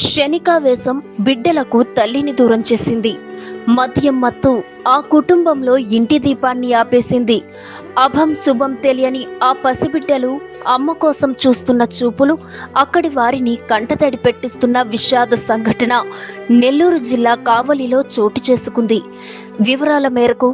క్షణికావేశం బిడ్డలకు తల్లిని దూరం చేసింది. మద్యం మత్తు ఆ కుటుంబంలో ఇంటి దీపాన్ని ఆపేసింది. అభం శుభం తెలియని ఆ పసిబిడ్డలు అమ్మ కోసం చూస్తున్న చూపులు అక్కడి వారిని కంటతడి పెట్టిస్తున్న విషాద సంఘటన నెల్లూరు జిల్లా కావలిలో చోటు చేసుకుంది. వివరాల మేరకు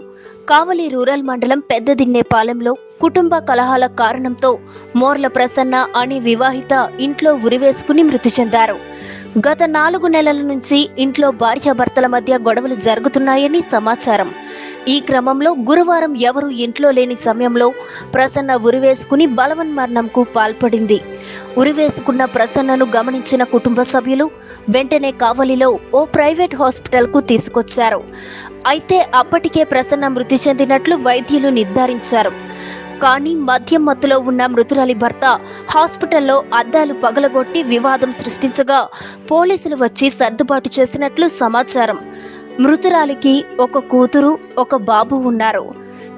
కావలి రూరల్ మండలం పెద్దదిన్నేపాలెంలో కుటుంబ కలహాల కారణంతో మోర్ల ప్రసన్న అనే వివాహిత ఇంట్లో ఉరివేసుకుని మృతి చెందారు. గత నాలుగు నెలల నుంచి ఇంట్లో భార్యాభర్తల మధ్య గొడవలు జరుగుతున్నాయని సమాచారం. ఈ క్రమంలో గురువారం ఎవరూ ఇంట్లో లేని సమయంలో ప్రసన్న ఉరివేసుకుని బలవన్మరణంకు పాల్పడింది. ఉరివేసుకున్న ప్రసన్నను గమనించిన కుటుంబ సభ్యులు వెంటనే కావలిలో ఓ ప్రైవేట్ హాస్పిటల్కు తీసుకొచ్చారు. అయితే అప్పటికే ప్రసన్న మృతి చెందినట్లు వైద్యులు నిర్ధారించారు. కానీ మద్యం మత్తులో ఉన్న మృతురాలి భర్త హాస్పిటల్లో అద్దాలు పగలగొట్టి వివాదం సృష్టించగా పోలీసులు వచ్చి సర్దుబాటు చేసినట్లు సమాచారం మృతురాలికి ఒక కూతురు ఒక బాబు ఉన్నారు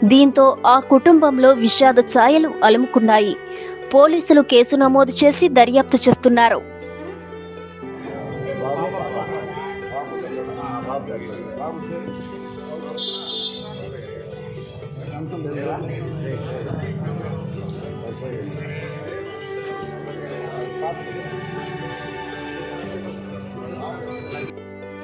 దీంతో ఆ కుటుంబంలో విషాద ఛాయలు అలుముకున్నాయి పోలీసులు కేసు నమోదు చేసి దర్యాప్తు చేస్తున్నారు 对，可以